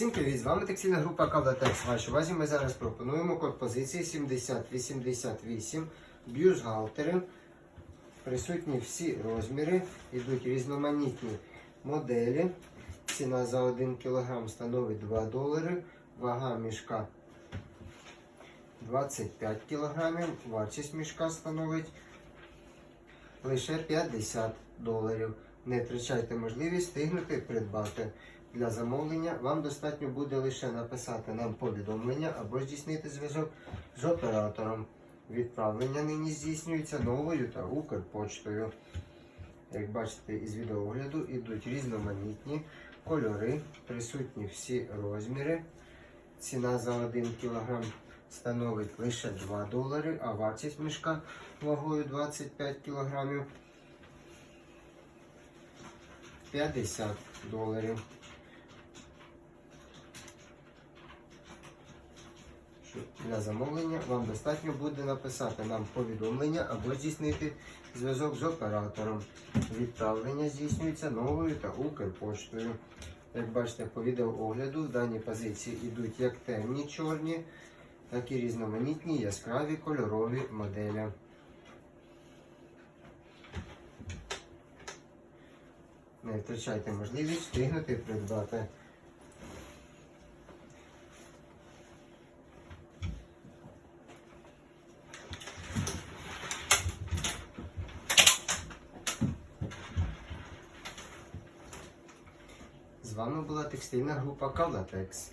Всім привіт! З вами текстильна група Кавлатекс. Вашій увазі ми зараз пропонуємо код позиції 7088 бюстгальтери. Присутні всі розміри, йдуть різноманітні моделі. Ціна за 1 кг становить 2 долари. Вага мішка 25 кг. Вартість мішка становить лише 50 доларів. Не втрачайте можливість встигнути придбати. Для замовлення вам достатньо буде лише написати нам повідомлення або здійснити зв'язок з оператором. Відправлення нині здійснюється новою та Укрпочтою. Як бачите із відеоогляду, йдуть різноманітні кольори, присутні всі розміри. Ціна за 1 кг становить лише 2 долари, а вартість мішка вагою 25 кг 50 доларів. Для замовлення вам достатньо буде написати нам повідомлення або здійснити зв'язок з оператором. Відправлення здійснюється новою та Укрпоштою. Як бачите, по відеоогляду в даній позиції йдуть як темні чорні, так і різноманітні яскраві кольорові моделі. Не втрачайте можливість встигнути придбати. З вами була текстильна група Кавлатекс.